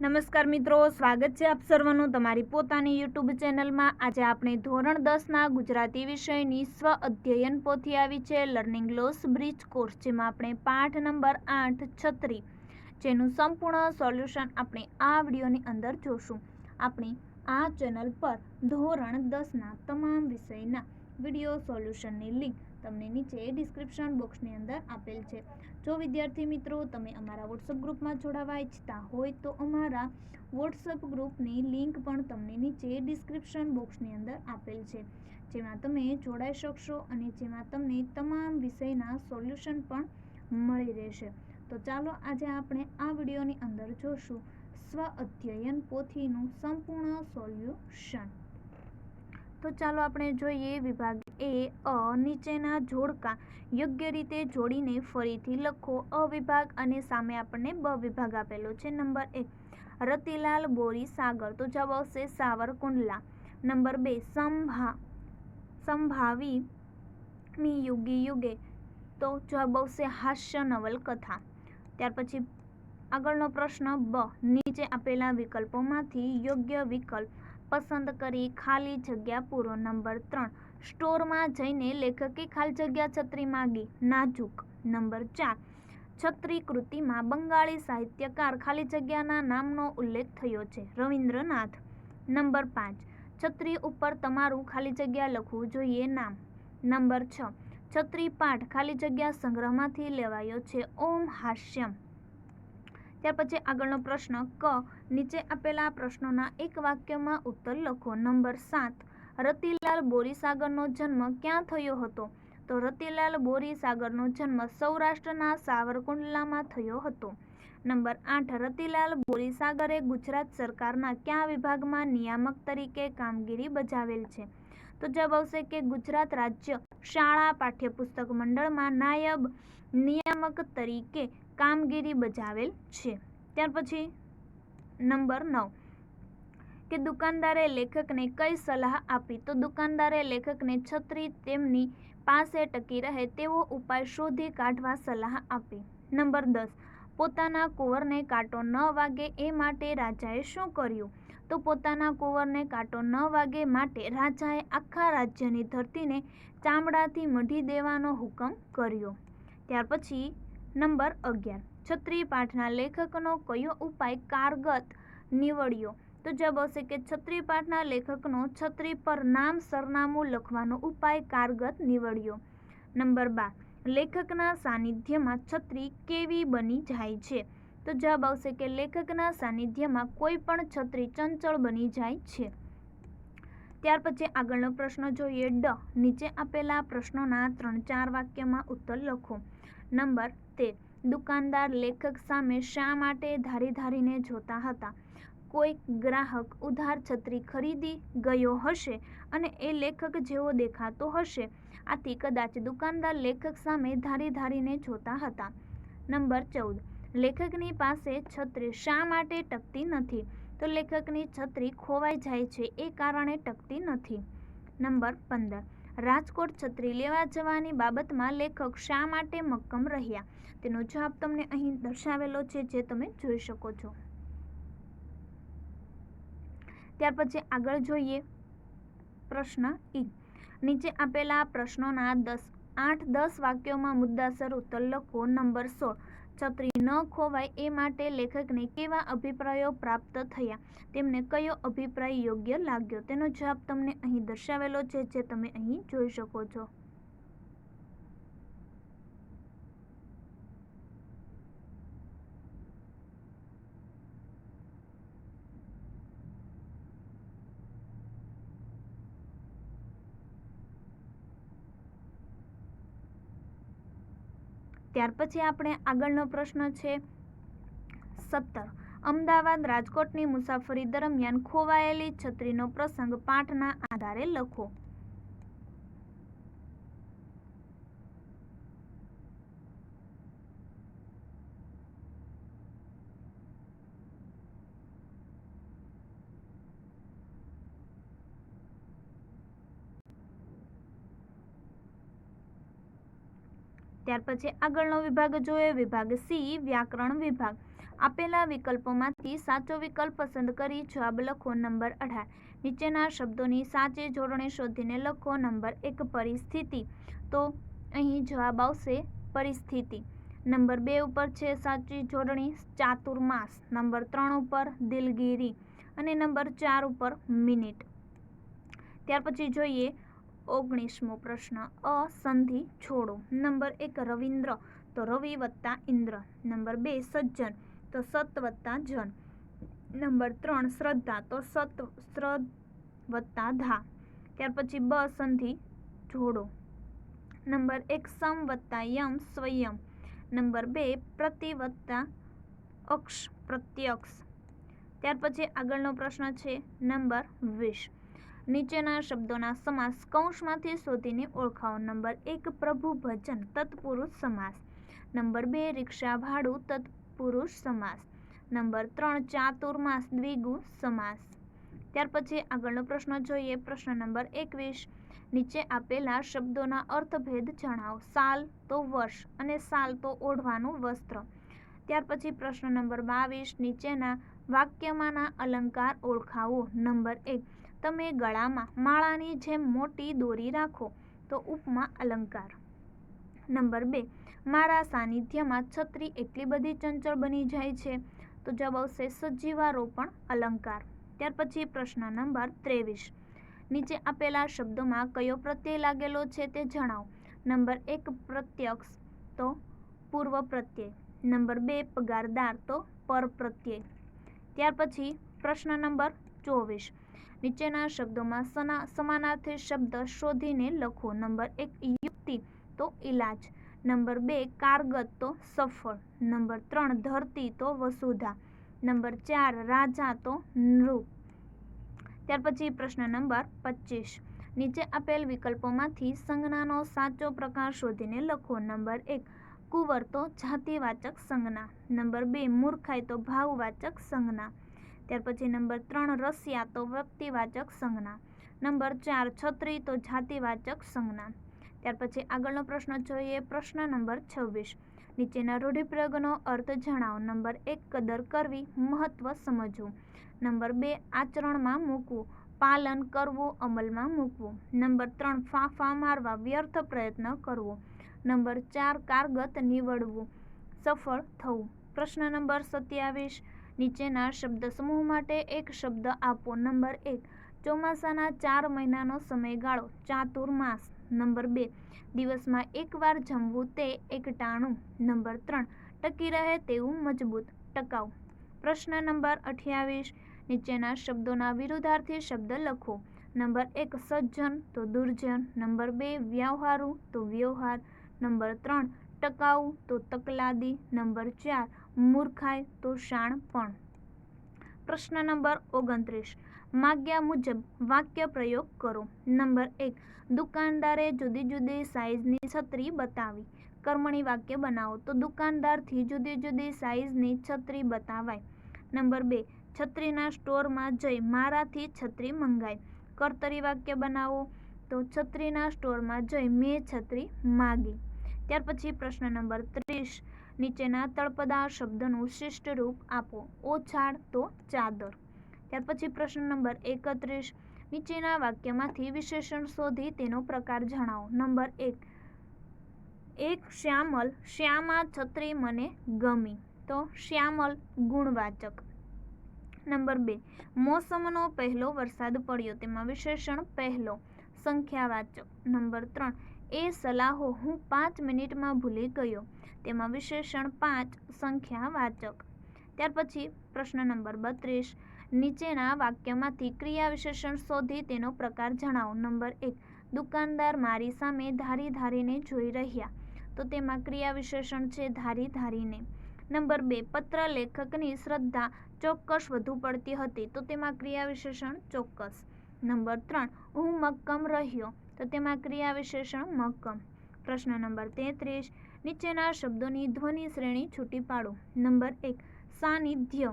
નમસ્કાર મિત્રો, સ્વાગત છે આપ સર્વનું તમારી પોતાની યુટ્યુબ ચેનલમાં. આજે આપણે ધોરણ દસના ગુજરાતી વિષયની સ્વ અધ્યયન પોથી આવી છે લર્નિંગ લોસ બ્રિજ કોર્સ જેમાં આપણે પાઠ નંબર આઠ, છત્રી, જેનું સંપૂર્ણ સોલ્યુશન આપણે આ વિડીયોની અંદર જોશું. આપણે આ ચેનલ પર ધોરણ દસના તમામ વિષયના વીડિયો સોલ્યુશનની લિંક તમને નીચે ડિસ્ક્રિપ્શન બોક્સની અંદર આપેલ છે. જો વિદ્યાર્થી મિત્રો, તમે અમારા વોટ્સઅપ ગ્રુપમાં જોડાવા ઈચ્છતા હોય તો અમારા વોટ્સઅપ ગ્રુપની લિંક પણ તમને નીચે ડિસ્ક્રિપ્શન બોક્સની અંદર આપેલ છે. જેમાં તમે જોડાઈ શકશો અને જેમાં તમને તમામ વિષયના સોલ્યુશન પણ મળી રહેશે. તો ચાલો આજે આપણે આ વિડીયોની અંદર જોશું સ્વ અધ્યયન પોથીનું સંપૂર્ણ સોલ્યુશન તો ચાલો આપણે જોઈએ વિભાગ એ, અ, નીચેના જોડકા. યોગ્ય રીતે જોડીને ફરીથી લખો. અ વિભાગ અને સામે આપણને બ વિભાગ આપેલો છે. નંબર એક, રતિલાલ બોરી સાગર. તો જવાબ આવશે સાવરકુંડલા. નંબર બે, સંભા, સંભાવી મી યુગી. યુગે તો જવાબ આવશે હાસ્ય નવલકથા ત્યાર પછી આગળનો પ્રશ્ન, બ, નીચે આપેલા વિકલ્પોમાંથી યોગ્ય વિકલ્પ પસંદ કરી ખાલી જગ્યા પૂરો નંબર ત્રણ. સ્ટોરમાં જઈને લેખકે ખાલી જગ્યા છત્રી માગી. નાજુક. નંબર ચાર. છત્રી કૃતિમાં બંગાળી સાહિત્યકાર ખાલી જગ્યાના નામનો ઉલ્લેખ થયો છે. રવિન્દ્રનાથ. નંબર પાંચ. છત્રી ઉપર તમારું ખાલી જગ્યા લખવું જોઈએ નામ. નંબર છ. છત્રી પાઠ ખાલી જગ્યા સંગ્રહમાંથી લેવાયો છે. ઓમ હાસ્યમ. ત્યાર પછી આગળનો પ્રશ્ન, ક, નીચે આપેલા પ્રશ્નોના એક વાક્યમાં ઉત્તર લખો. નંબર સાત, રતિલાલ બોરીસાગરનો જન્મ ક્યાં થયો હતો? તો રતિલાલ બોરીસાગરનો જન્મ સૌરાષ્ટ્રના સાવરકુંડલામાં થયો હતો. નંબર આઠ, રતિલાલ બોરીસાગરે ગુજરાત સરકારના કયા વિભાગમાં નિયામક તરીકે કામગીરી બજાવેલ છે? તો જવાબ આવશે કે ગુજરાત રાજ્ય શાળા પાઠ્યપુસ્તક મંડળમાં નાયબ નિયામક તરીકે કામગીરી બજાવેલ છે. ત્યાર પછી નંબર નવ. કે દુકાનદારે લેખકને કઈ સલાહ આપી? તો દુકાનદારે લેખકને છત્રી તેમની પાસે ટકી રહે તેવો ઉપાય શોધી કાઢવા સલાહ આપી. નંબર દસ. પોતાના કુંવરને કાંટો ન વાગે એ માટે રાજાએ શું કર્યું? તો પોતાના કુંવરને કાંટો ન વાગે માટે રાજાએ આખા રાજ્યની ધરતીને ચામડાથી મઢી દેવાનો હુકમ કર્યો. ત્યાર પછી નંબર અગિયાર. છત્રી પાઠના લેખકનો કયો ઉપાય કારગત નીવડ્યો? તો જવાબ આવશે કે છત્રી પાઠના લેખકનો છત્રી પર નામ સરનામું લખવાનો ઉપાય કારગત નીવડ્યો. નંબર બાર. લેખકના સાનિધ્યમાં છત્રી કેવી બની જાય છે? તો જવાબ આવશે કે લેખકના સાનિધ્યમાં કોઈ પણ છત્રી ચંચળ બની જાય છે. ત્યાર પછી આગળનો પ્રશ્ન જોઈએ ડ. નીચે આપેલા પ્રશ્નોના ત્રણ ચાર વાક્યમાં ઉત્તર લખો. નંબર તેર દુકાનદાર લેખક સામે શા માટે ધારી ધારીને જોતા હતા? કોઈ ગ્રાહક ઉધાર છત્રી ખરીદી ગયો હશે અને એ લેખક જેવો દેખાતો હશે. આથી કદાચ દુકાનદાર લેખક સામે ધારી ધારીને જોતા હતા. નંબર ચૌદ. લેખકની પાસે છત્રી શા માટે ટકતી નથી? તો લેખકની છત્રી ખોવાઈ જાય છે એ કારણે ટકતી નથી. નંબર પંદર. રાજકોટ છત્રી લેવા જવાની બાબતમાં લેખક શા માટે મક્કમ રહ્યા? તેનો જવાબ તમને અહીં દર્શાવેલો છે જે તમે જોઈ શકો છો. ત્યાર પછી આગળ જોઈએ પ્રશ્ન ઈ. નીચે આપેલા પ્રશ્નોના દસ, આઠ, દસ વાક્યોમાં મુદ્દાસર ઉત્તર લખો. નંબર સોળ. છત્રી ન ખોવાય એ માટે લેખકને કેવા અભિપ્રાયો પ્રાપ્ત થયા? તેમને કયો અભિપ્રાય યોગ્ય લાગ્યો? તેનો જવાબ તમને અહીં દર્શાવેલો છે, જે તમે અહીં જોઈ શકો છો. ત્યાર પછી આપણે આગળનો પ્રશ્ન છે સત્તર. અમદાવાદ રાજકોટની મુસાફરી દરમિયાન ખોવાયેલી છત્રીનો પ્રસંગ પાઠના આધારે લખો. ત્યાર પછી આગળનો વિભાગ જોઈએ વિભાગ સી, વ્યાકરણ વિભાગ. આપેલા વિકલ્પોમાંથી સાચો વિકલ્પ પસંદ કરી જવાબ લખો નંબર અઢાર. નીચેના શબ્દોની સાચે જોડણી શોધીને લખો નંબર એક, પરિસ્થિતિ. તો અહીં જવાબ આવશે પરિસ્થિતિ. નંબર બે ઉપર છે સાચી જોડણી, ચાતુર્માસ. નંબર ત્રણ ઉપર દિલગીરી. અને નંબર ચાર ઉપર મિનિટ. ત્યાર પછી જોઈએ ઓગણીસમો પ્રશ્ન અસંધિ છોડો. નંબર એક, રવિન્દ્ર. તો રવિ વત્તા ઇન્દ્ર. નંબર બે, સજ્જન. તો સત વત્તા જન. નંબર ત્રણ, શ્રદ્ધા. તો સત, શ્રદ્ધ વત્તા ધા. ત્યાર પછી બ, સંધિ જોડો. નંબર એક, સમ વત્તા યમ, સ્વયં. નંબર બે, પ્રતિ વત્તા અક્ષ, પ્રત્યક્ષ. ત્યાર પછી આગળનો પ્રશ્ન છે, નંબર વીસ. નીચેના શબ્દોના સમાસ કૌંસમાંથી શોધીને ઓળખાવો. નંબર એક, પ્રભુ ભજન, તત્પુરુષ સમાસ. નંબર બે, રિક્ષા ભાડું, તત્પુરુષ સમાસ. નંબર ત્રણ, ચાતુર્માસ, દ્વિગુ સમાસ. ત્યાર પછી આગળનો પ્રશ્ન જોઈએ. પ્રશ્ન નંબર એકવીસ. નીચે આપેલા શબ્દોના અર્થભેદ જણાવો. સાલ તો વર્ષ અને સાલ તો ઓઢવાનું વસ્ત્ર. ત્યાર પછી પ્રશ્ન નંબર બાવીસ. નીચેના વાક્યમાંના અલંકાર ઓળખાવો. નંબર એક તમે ગળામાં માળાની જેમ મોટી દોરી રાખો તો ઉપમા અલંકાર. નંબર બે, મારા સાનિધ્યમાં છત્રી એટલી બધી ચંચળ બની જાય છે. તો જવાબ આવશે સજીવારોપણ અલંકાર. ત્યાર પછી પ્રશ્ન નંબર ત્રેવીસ, નીચે આપેલા શબ્દોમાં કયો પ્રત્યય લાગેલો છે તે જણાવો. નંબર એક, પ્રત્યક્ષ તો પૂર્વ પ્રત્યય. નંબર બે, પગારદાર તો પર પ્રત્યય ત્યાર પછી પ્રશ્ન નંબર ચોવીસ નીચેના શબ્દોમાં સના, સમાનાર્થી શબ્દ શોધીને લખો. નંબર એક, યુક્તિ, તો ઇલાજ નંબર બે, કારગત, તો સફળ. નંબર ત્રણ, ધરતી, તો વસુધા. નંબર ચાર, રાજા, તો નૃપ ત્યાર પછી પ્રશ્ન નંબર પચીસ. નીચે આપેલ વિકલ્પોમાંથી સંજ્ઞાનો સાચો પ્રકાર શોધીને લખો. નંબર એક, કુંવર, તો જાતિવાચક સંજ્ઞા. નંબર બે, મૂર્ખાઈ, તો ભાવવાચક સંજ્ઞા. ત્યાર પછી નંબર ત્રણ રસિયા તો વ્યક્તિવાચક સંજ્ઞા. નંબર ચાર, છત્રી, તો જાતિવાચક સંજ્ઞા. ત્યાર પછી આગળનો પ્રશ્ન જોઈએ, પ્રશ્ન નંબર છવ્વીસ. નીચેના રૂઢિપ્રયોગનો અર્થ જણાવો. નંબર એક, કદર કરવી, મહત્વ સમજવું. નંબર બે, આચરણમાં મૂકવું, પાલન કરવું, અમલમાં મૂકવું. નંબર ત્રણ, ફાંફા મારવા, વ્યર્થ પ્રયત્ન કરવો. નંબર ચાર, કારગત નીવડવું, સફળ થવું. પ્રશ્ન નંબર સત્યાવીસ નીચેના શબ્દ સમૂહ માટે એક શબ્દ આપો. નંબર એક, ચોમાસાના ચાર મહિનાનો સમયગાળો ચાતુર્માસ નંબર બે, દિવસમાં એકવાર જમવું તે એકટાણું. નંબર ત્રણ, ટકી રહે તેવું મજબૂત. ટકાઉ. પ્રશ્ન નંબર અઠ્યાવીસ, નીચેના શબ્દોના વિરુદ્ધાર્થી શબ્દ લખો. નંબર એક, સજ્જન તો દુર્જન. નંબર બે, વ્યવહારુ તો વ્યવહાર. નંબર ત્રણ, ટકાઉ તો તકલાદી. નંબર ચાર મૂર્ખાઈ તો શાણ પણ. પ્રશ્ન નંબર ઓગણત્રીસ. માગ્યા મુજબ વાક્ય પ્રયોગ કરો. નંબર એક. દુકાનદારે જુદી જુદી સાઇઝની છત્રી બતાવી. કર્મણી વાક્ય બનાવો. તો દુકાનદારથી જુદી જુદી સાઇઝની છત્રી બતાવાય. નંબર બે. છત્રીના સ્ટોરમાં જઈ મારાથી છત્રી મંગાઈ કર્તરી વાક્ય બનાવો. તો છત્રીના સ્ટોરમાં જઈ મેં છત્રી માગી. ત્યાર પછી પ્રશ્ન નંબર ત્રીસ. નીચેના તળપદા શબ્દનું શિષ્ટ રૂપ આપો. ઓછાડ તો ચાદર. ત્યાર પછી પ્રશ્ન નંબર એકત્રીસ. નીચેના વાક્યમાંથી વિશેષણ શોધી તેનો પ્રકાર જણાવો. નંબર એક. એક શ્યામલ, શ્યામા છત્રી મને ગમી. તો શ્યામલ ગુણવાચક. નંબર બે. મોસમનો પહેલો વરસાદ પડ્યો. તેમાં વિશેષણ પહેલો સંખ્યાવાચક. નંબર ત્રણ. એ સલાહો હું પાંચ મિનિટમાં ભૂલી ગયો. તેમાં વિશેષણ પાંચ, સંખ્યા વાચક. ત્યાર પછી પ્રશ્ન નંબર બત્રીસ. નીચેના વાક્યમાંથી ક્રિયા વિશેષણ શોધી તેનો પ્રકાર જણાવો. નંબર એક, દુકાનદાર મારી સામે ધારી ધારીને જોઈ રહ્યા. તો તેમાં ક્રિયા વિશેષણ છે ધારી ધારીને. નંબર બે પત્ર લેખકની શ્રદ્ધા ચોક્કસ વધુ પડતી હતી. તો તેમાં ક્રિયા વિશેષણ ચોક્કસ. નંબર ત્રણ, હું મક્કમ રહ્યો. તો તેમાં ક્રિયા વિશેષણ મક્કમ. પ્રશ્ન નંબર તેત્રીસ નીચેના શબ્દોની ધ્વનિ શ્રેણી છૂટી પાડો. નંબર એક, સાનિધ્ય.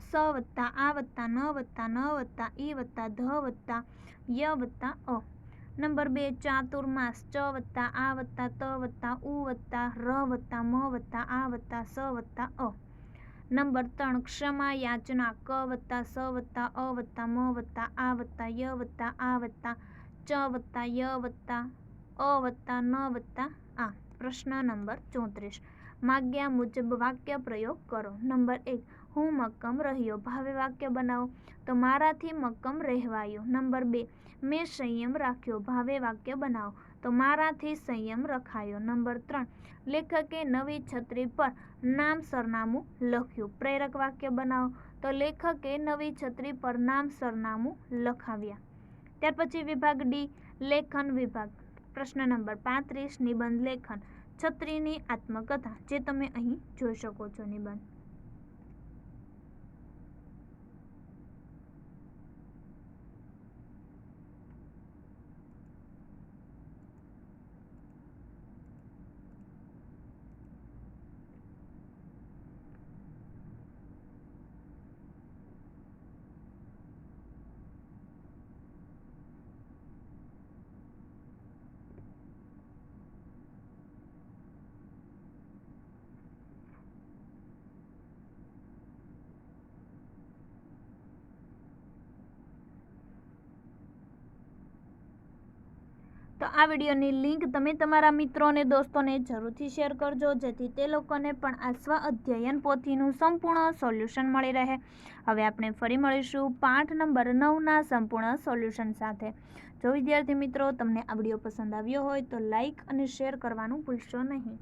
સ વત્તા આ વત્તા ન વત્તા ન વત્તા ઈ વત્તા ધ વત્તા ય વત્તા અ. નંબર બે, ચાતુર્માસ. ચ વત્તા આ વત્તા ત વત્તા ઉ વત્તા ર વત્તા મ વત્તા આ વત્તા સ વત્તા અ. નંબર ત્રણ ક્ષમા યાચના ક વત્તા સ વત્તા અ વત્તા મ વત્તા આ વત્તા ય વત્તા આ વત્તા ચ વત્તા ય વત્તા અ વત્તા ન વત્તા આ. પ્રશ્ન નંબર ચોત્રીસ. માગ્યા મુજબ વાક્ય પ્રયોગ કરો. નંબર એક, હું મક્કમ રહ્યો. ભાવે વાક્ય બનાવો. તો મારાથી મક્કમ રહેવાયો. નંબર બે, મેં સંયમ રાખ્યો. ભાવે વાક્ય બનાવો. તો મારાથી સંયમ રખાયો. નંબર ત્રણ, લેખકે નવી છત્રી પર નામ સરનામું લખ્યું. પ્રેરક વાક્ય બનાવો. તો લેખકે નવી છત્રી પર નામ સરનામું લખાવ્યા. ત્યાર પછી વિભાગ ડી, લેખન વિભાગ. પ્રશ્ન નંબર પાંત્રીસ નિબંધ લેખન. છત્રીની આત્મકથા જે તમે અહીં જોઈ શકો છો નિબંધ. તો આ વિડીયોની લિંક તમે તમારા મિત્રો અને દોસ્તોને જરૂરથી શેર કરજો, જેથી તે લોકોને પણ આ સ્વ અધ્યયન પોથીનું સંપૂર્ણ સોલ્યુશન મળી રહે. હવે આપણે ફરી મળીશું પાઠ નંબર નવના સંપૂર્ણ સોલ્યુશન સાથે. જો વિદ્યાર્થી મિત્રો, તમને આ વીડિયો પસંદ આવ્યો હોય તો લાઇક અને શેર કરવાનું ભૂલશો નહીં.